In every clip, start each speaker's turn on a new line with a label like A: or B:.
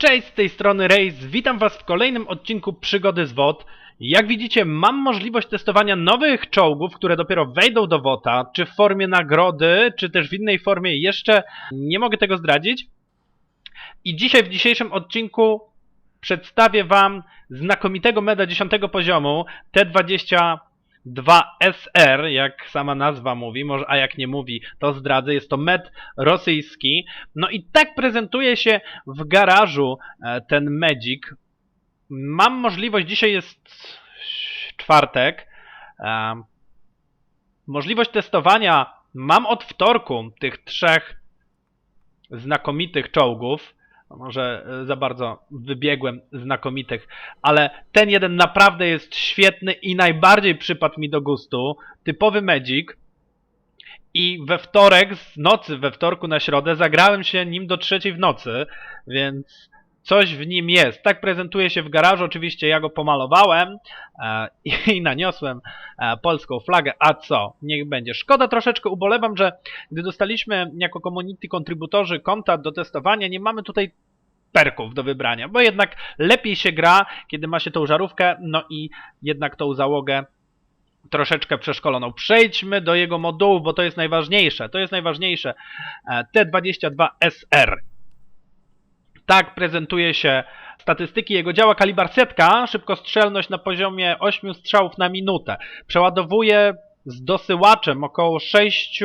A: Cześć, z tej strony Race, witam was w kolejnym odcinku Przygody z WOT. Jak widzicie, mam możliwość testowania nowych czołgów, które dopiero wejdą do WOTA, czy w formie nagrody, czy też w innej formie, jeszcze nie mogę tego zdradzić. I dzisiaj, w dzisiejszym odcinku przedstawię wam znakomitego meda 10 poziomu, T-22SR, jak sama nazwa mówi, może, a jak nie mówi, to zdradzę, jest to med rosyjski. No i tak prezentuje się w garażu e, ten medzik. Mam możliwość, dzisiaj jest czwartek, e, możliwość testowania mam od wtorku tych trzech znakomitych czołgów. Może e, za bardzo wybiegłem znakomitych, ale ten jeden naprawdę jest świetny i najbardziej przypadł mi do gustu. Typowy medzik. I we wtorek z nocy, we wtorku na środę, zagrałem się nim do trzeciej w nocy, więc coś w nim jest. Tak prezentuje się w garażu. Oczywiście ja go pomalowałem e, i naniosłem e, polską flagę. A co? Niech będzie. Szkoda troszeczkę, ubolewam, że gdy dostaliśmy jako community kontrybutorzy konta do testowania, nie mamy tutaj perków do wybrania, bo jednak lepiej się gra, kiedy ma się tą żarówkę, no i jednak tą załogę troszeczkę przeszkoloną. Przejdźmy do jego modułu, bo to jest najważniejsze. To jest najważniejsze. E, T22SR. Tak prezentuje się statystyki jego działa kalibar setka, szybkostrzelność na poziomie 8 strzałów na minutę. Przeładowuje z dosyłaczem około 6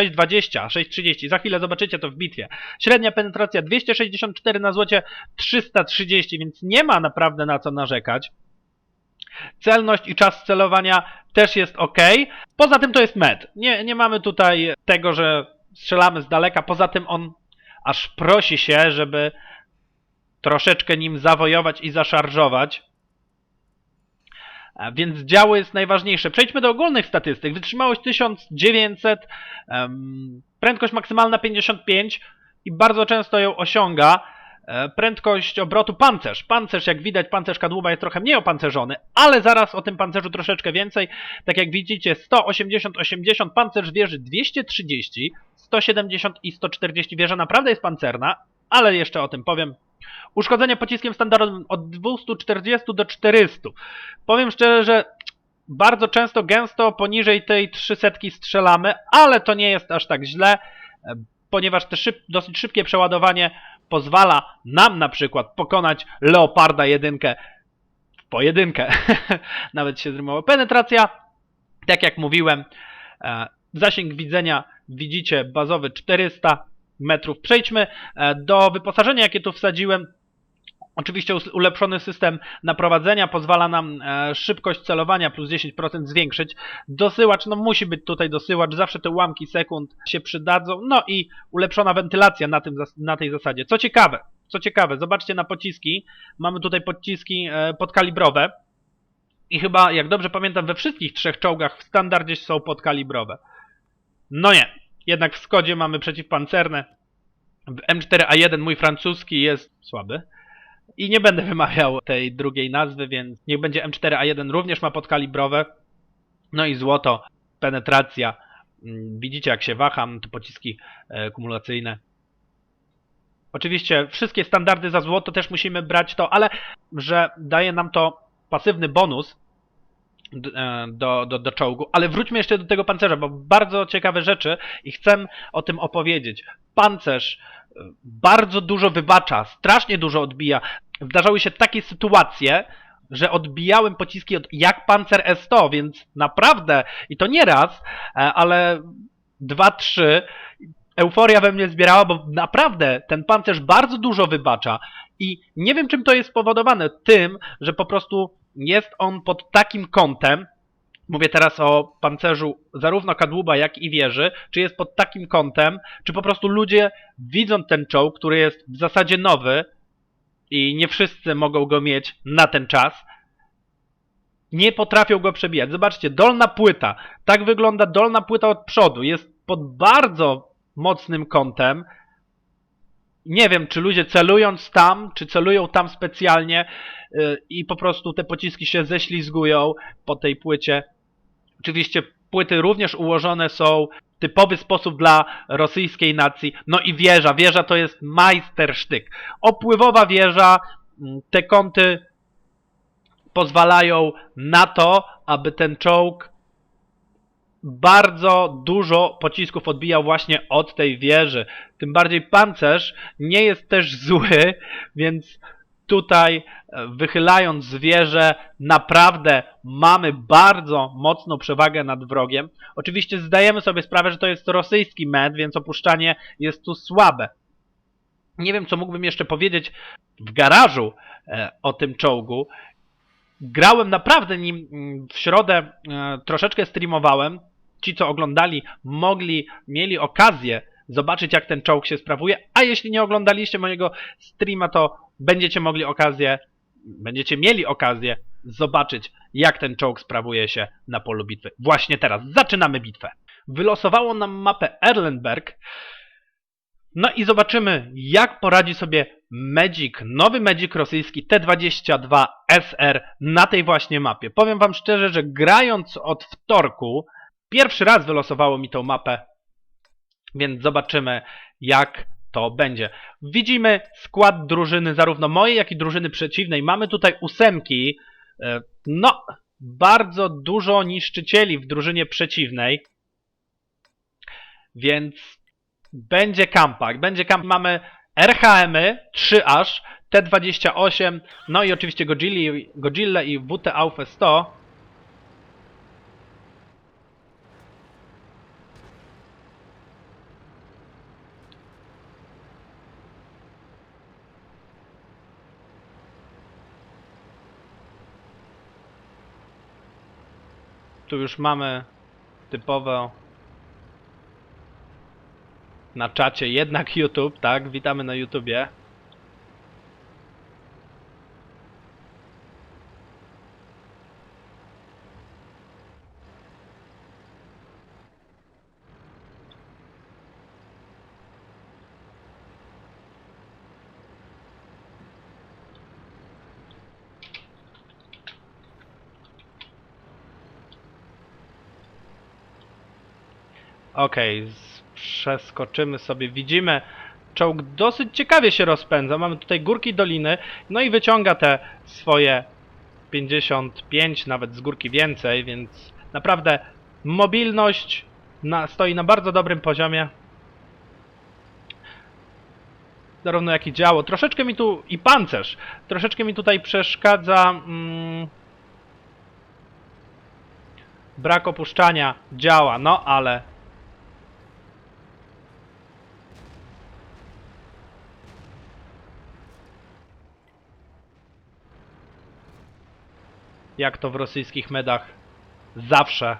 A: 6,20, 6,30. Za chwilę zobaczycie to w bitwie. Średnia penetracja 264 na złocie 330, więc nie ma naprawdę na co narzekać. Celność i czas celowania też jest ok. Poza tym to jest med. Nie, nie mamy tutaj tego, że strzelamy z daleka. Poza tym on aż prosi się, żeby troszeczkę nim zawojować i zaszarżować. Więc działo jest najważniejsze. Przejdźmy do ogólnych statystyk. Wytrzymałość 1900, em, prędkość maksymalna 55 i bardzo często ją osiąga. E, Prędkość obrotu pancerz. Pancerz, jak widać, pancerz kadłuba jest trochę mniej opancerzony, ale zaraz o tym pancerzu troszeczkę więcej. Tak jak widzicie, 180, 80, pancerz wieży 230, 170 i 140. Wieża naprawdę jest pancerna, ale jeszcze o tym powiem. Uszkodzenie pociskiem standardowym od 240 do 400. Powiem szczerze, że bardzo często, gęsto poniżej tej 300 strzelamy, ale to nie jest aż tak źle, ponieważ te szyb, dosyć szybkie przeładowanie pozwala nam na przykład pokonać Leoparda jedynkę w pojedynkę. Nawet się zrymowało. Penetracja, tak jak mówiłem, e, zasięg widzenia widzicie bazowy 400 metrów. Przejdźmy e, do wyposażenia, jakie tu wsadziłem. Oczywiście ulepszony system naprowadzenia pozwala nam e, szybkość celowania plus 10% zwiększyć. Dosyłacz, no musi być tutaj dosyłacz, zawsze te ułamki sekund się przydadzą. No i ulepszona wentylacja na, tym, na tej zasadzie. Co ciekawe, co ciekawe, zobaczcie na pociski. Mamy tutaj pociski e, podkalibrowe. I chyba, jak dobrze pamiętam, we wszystkich trzech czołgach w standardzie są podkalibrowe. No nie, jednak w Skodzie mamy przeciwpancerne. W M4A1 mój francuski jest słaby. I nie będę wymawiał tej drugiej nazwy, więc niech będzie M4A1 również ma podkalibrowe. No i złoto, penetracja. Mm, Widzicie jak się waham, te pociski e, kumulacyjne. Oczywiście wszystkie standardy za złoto też musimy brać to, ale że daje nam to pasywny bonus do, do, do czołgu. Ale wróćmy jeszcze do tego pancerza, bo bardzo ciekawe rzeczy i chcę o tym opowiedzieć. Pancerz e, bardzo dużo wybacza, strasznie dużo odbija. Zdarzały się takie sytuacje, że odbijałem pociski od, jak pancer S100, więc naprawdę, i to nie raz, e, ale dwa, trzy, euforia we mnie zbierała, bo naprawdę ten pancerz bardzo dużo wybacza i nie wiem czym to jest spowodowane. Tym, że po prostu jest on pod takim kątem, mówię teraz o pancerzu zarówno kadłuba, jak i wieży, czy jest pod takim kątem, czy po prostu ludzie widzą ten czołg, który jest w zasadzie nowy i nie wszyscy mogą go mieć na ten czas, nie potrafią go przebijać. Zobaczcie, dolna płyta. Tak wygląda dolna płyta od przodu. Jest pod bardzo mocnym kątem. Nie wiem, czy ludzie celując tam, czy celują tam specjalnie yy, i po prostu te pociski się ześlizgują po tej płycie. Oczywiście płyty również ułożone są w typowy sposób dla rosyjskiej nacji. No i wieża. Wieża to jest majstersztyk. Opływowa wieża, mm, te kąty pozwalają na to, aby ten czołg bardzo dużo pocisków odbijał właśnie od tej wieży. Tym bardziej pancerz nie jest też zły, więc tutaj e, wychylając wieżę naprawdę mamy bardzo mocną przewagę nad wrogiem. Oczywiście zdajemy sobie sprawę, że to jest rosyjski med, więc opuszczanie jest tu słabe. Nie wiem, co mógłbym jeszcze powiedzieć w garażu e, o tym czołgu. Grałem naprawdę nim mm, w środę, e, troszeczkę streamowałem. Ci, co oglądali, mogli, mieli okazję zobaczyć, jak ten czołg się sprawuje. A jeśli nie oglądaliście mojego streama, to będziecie mogli okazję, będziecie mieli okazję zobaczyć, jak ten czołg sprawuje się na polu bitwy. Właśnie teraz zaczynamy bitwę. Wylosowało nam mapę Erlenberg. No i zobaczymy, jak poradzi sobie Magic, nowy Magic rosyjski T22 SR na tej właśnie mapie. Powiem wam szczerze, że grając od wtorku, pierwszy raz wylosowało mi tą mapę, więc zobaczymy, jak to będzie. Widzimy skład drużyny, zarówno mojej, jak i drużyny przeciwnej. Mamy tutaj ósemki. e, No, bardzo dużo niszczycieli w drużynie przeciwnej. Więc będzie kampak. Będzie kamp. Mamy RHM-y, 3 aż, T28, no i oczywiście Godzilli, Godzilla i WT Aufe 100. Tu już mamy typowo na czacie jednak YouTube, tak? Witamy na YouTubie. Okej, przeskoczymy sobie. Widzimy, czołg dosyć ciekawie się rozpędza. Mamy tutaj górki, doliny, no i wyciąga te swoje 55, nawet z górki więcej, więc naprawdę mobilność na, stoi na bardzo dobrym poziomie. Zarówno jak i działo. Troszeczkę mi tu i pancerz. Troszeczkę mi tutaj przeszkadza. Mm, brak opuszczania działa, no ale jak to w rosyjskich medach zawsze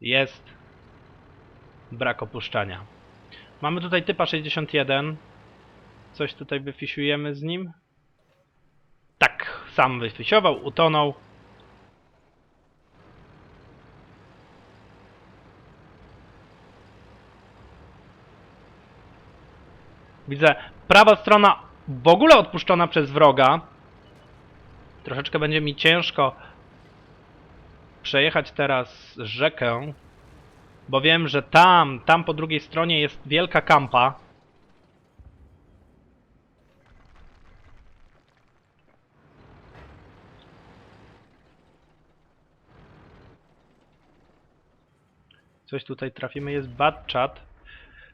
A: jest brak opuszczania. Mamy tutaj typa 61. Coś tutaj wyfisiujemy z nim. Tak, sam wyfisiował, utonął. Widzę, prawa strona w ogóle odpuszczona przez wroga. Troszeczkę będzie mi ciężko przejechać teraz rzekę, bo wiem, że tam, tam po drugiej stronie jest wielka kampa. Coś tutaj trafimy, jest bad chat.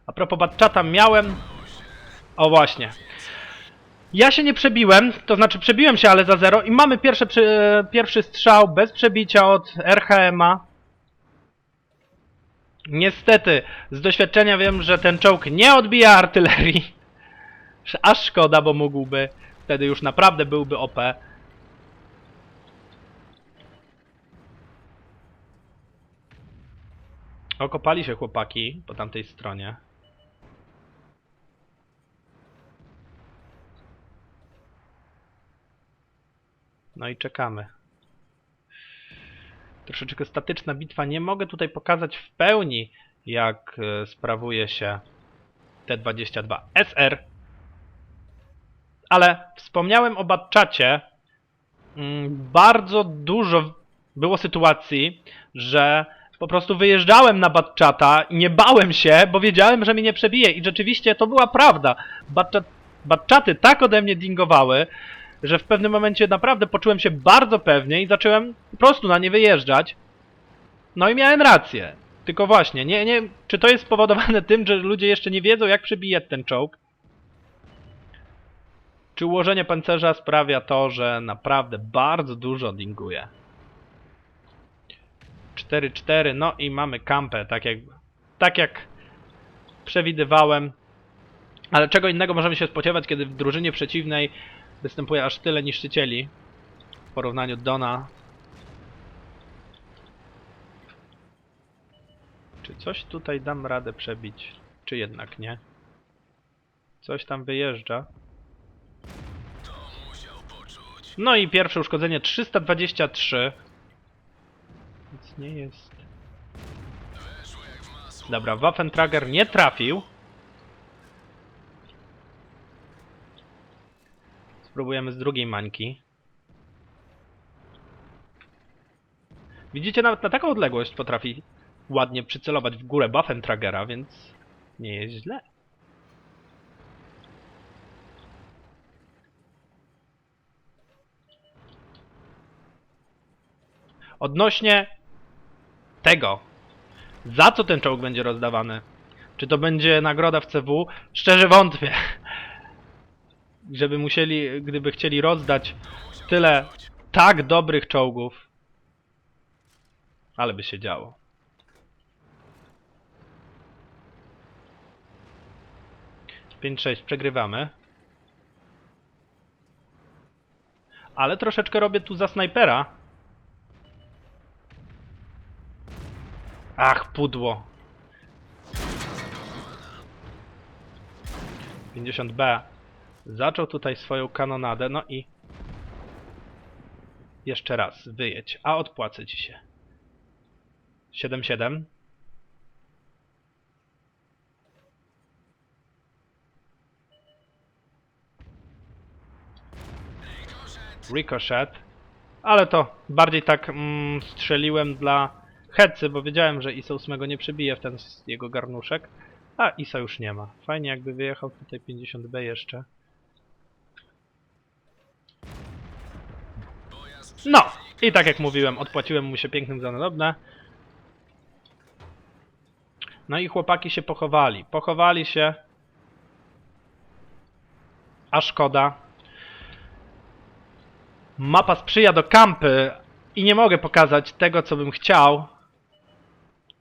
A: A propos bad chata, miałem... O właśnie. Ja się nie przebiłem, to znaczy przebiłem się, ale za zero i mamy pierwszy, strzał bez przebicia od RHM-a. Niestety, z doświadczenia wiem, że ten czołg nie odbija artylerii. Aż szkoda, bo mógłby. Wtedy już naprawdę byłby OP. Okopali się chłopaki po tamtej stronie. No i czekamy. Troszeczkę statyczna bitwa. Nie mogę tutaj pokazać w pełni, jak e, sprawuje się T-22 SR. Ale wspomniałem o Batczacie. Mm, Bardzo dużo było sytuacji, że po prostu wyjeżdżałem na Batchata i nie bałem się, bo wiedziałem, że mnie nie przebije. I rzeczywiście to była prawda. Batchaty tak ode mnie dingowały, że w pewnym momencie naprawdę poczułem się bardzo pewnie i zacząłem po prostu na nie wyjeżdżać. No i miałem rację. Tylko właśnie, nie, nie, czy to jest spowodowane tym, że ludzie jeszcze nie wiedzą, jak przebijać ten czołg? Czy ułożenie pancerza sprawia to, że naprawdę bardzo dużo dinguje? 4-4, no i mamy kampę, tak jak, tak jak przewidywałem. Ale czego innego możemy się spodziewać, kiedy w drużynie przeciwnej występuje aż tyle niszczycieli w porównaniu do Dona. Czy coś tutaj dam radę przebić, czy jednak nie? Coś tam wyjeżdża. No i pierwsze uszkodzenie 323. Nic nie jest. Dobra, Waffentrager nie trafił. Spróbujemy z drugiej mańki. Widzicie, nawet na taką odległość potrafi ładnie przycelować w górę Waffentragera, więc nie jest źle. Odnośnie tego, za co ten czołg będzie rozdawany, czy to będzie nagroda w CW, szczerze wątpię. Żeby musieli, gdyby chcieli rozdać tyle tak dobrych czołgów, ale by się działo. Pięć sześć przegrywamy. Ale troszeczkę robię tu za snajpera. Ach, pudło. 50B. Zaczął tutaj swoją kanonadę, no i... Jeszcze raz, wyjedź, a odpłacę ci się. 7-7. Ricochet. Ale to bardziej tak mm, strzeliłem dla Hecy, bo wiedziałem, że ISA 8 nie przebije w ten jego garnuszek. A ISA już nie ma. Fajnie jakby wyjechał tutaj 50B jeszcze. No! I tak jak mówiłem, odpłaciłem mu się pięknym za nadobne. No i chłopaki się pochowali. Pochowali się. A szkoda. Mapa sprzyja do kampy i nie mogę pokazać tego, co bym chciał,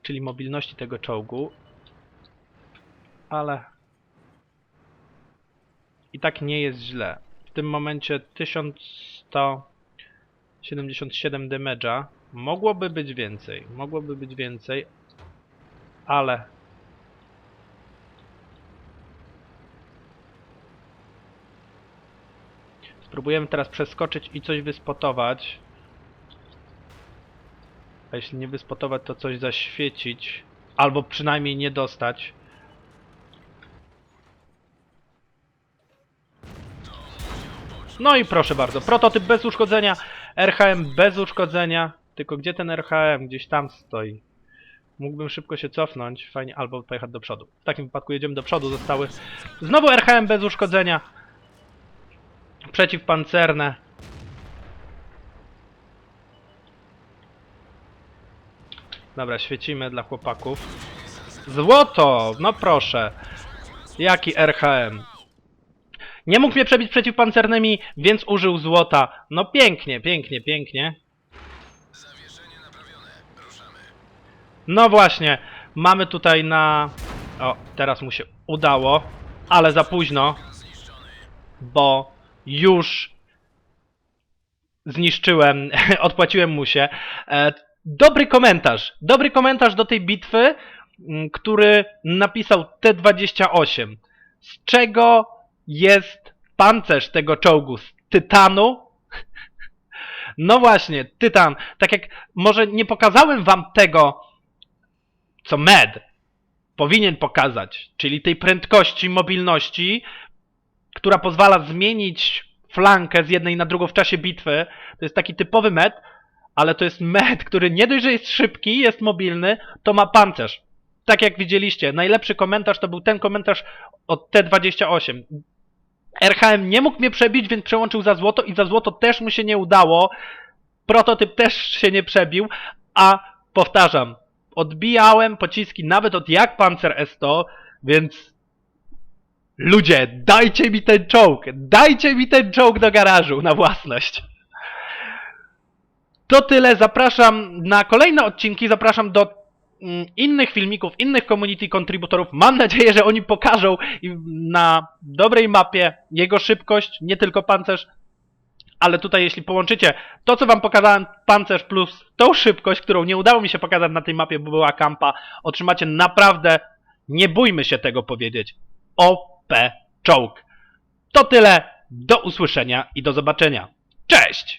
A: czyli mobilności tego czołgu, ale i tak nie jest źle. W tym momencie 1177 damage'a. Mogłoby być więcej, mogłoby być więcej, ale Spróbujemy teraz przeskoczyć i coś wyspotować. A jeśli nie wyspotować, to coś zaświecić. Albo przynajmniej nie dostać. No i proszę bardzo, prototyp bez uszkodzenia, RHM bez uszkodzenia. Tylko gdzie ten RHM? Gdzieś tam stoi. Mógłbym szybko się cofnąć, fajnie, albo pojechać do przodu. W takim wypadku jedziemy do przodu, zostały znowu RHM bez uszkodzenia przeciwpancerne. Dobra, świecimy dla chłopaków. Złoto! No proszę. Jaki RHM? Nie mógł mnie przebić przeciwpancernymi, więc użył złota. No pięknie, pięknie, pięknie. No właśnie, mamy tutaj na... O, teraz mu się udało, ale za późno, bo już zniszczyłem, odpłaciłem mu się. E, dobry komentarz, dobry komentarz do tej bitwy, m, który napisał T28. Z czego jest pancerz tego czołgu? Z tytanu? No właśnie, tytan. Tak jak może nie pokazałem wam tego, co Med powinien pokazać, czyli tej prędkości, mobilności, która pozwala zmienić flankę z jednej na drugą w czasie bitwy. To jest taki typowy met, ale to jest med, który nie dość, że jest szybki, jest mobilny, to ma pancerz. Tak jak widzieliście, najlepszy komentarz to był ten komentarz od T28. RHM nie mógł mnie przebić, więc przełączył za złoto i za złoto też mu się nie udało. Prototyp też się nie przebił, a powtarzam, odbijałem pociski nawet od jak Panzer S100, więc ludzie, dajcie mi ten czołg, dajcie mi ten czołg do garażu na własność. To tyle, zapraszam na kolejne odcinki, zapraszam do innych filmików, innych community contributorów. Mam nadzieję, że oni pokażą na dobrej mapie jego szybkość, nie tylko pancerz, ale tutaj jeśli połączycie to, co wam pokazałem, pancerz plus tą szybkość, którą nie udało mi się pokazać na tej mapie, bo była kampa, otrzymacie naprawdę, nie bójmy się tego powiedzieć, OP czołg. To tyle, do usłyszenia i do zobaczenia. Cześć!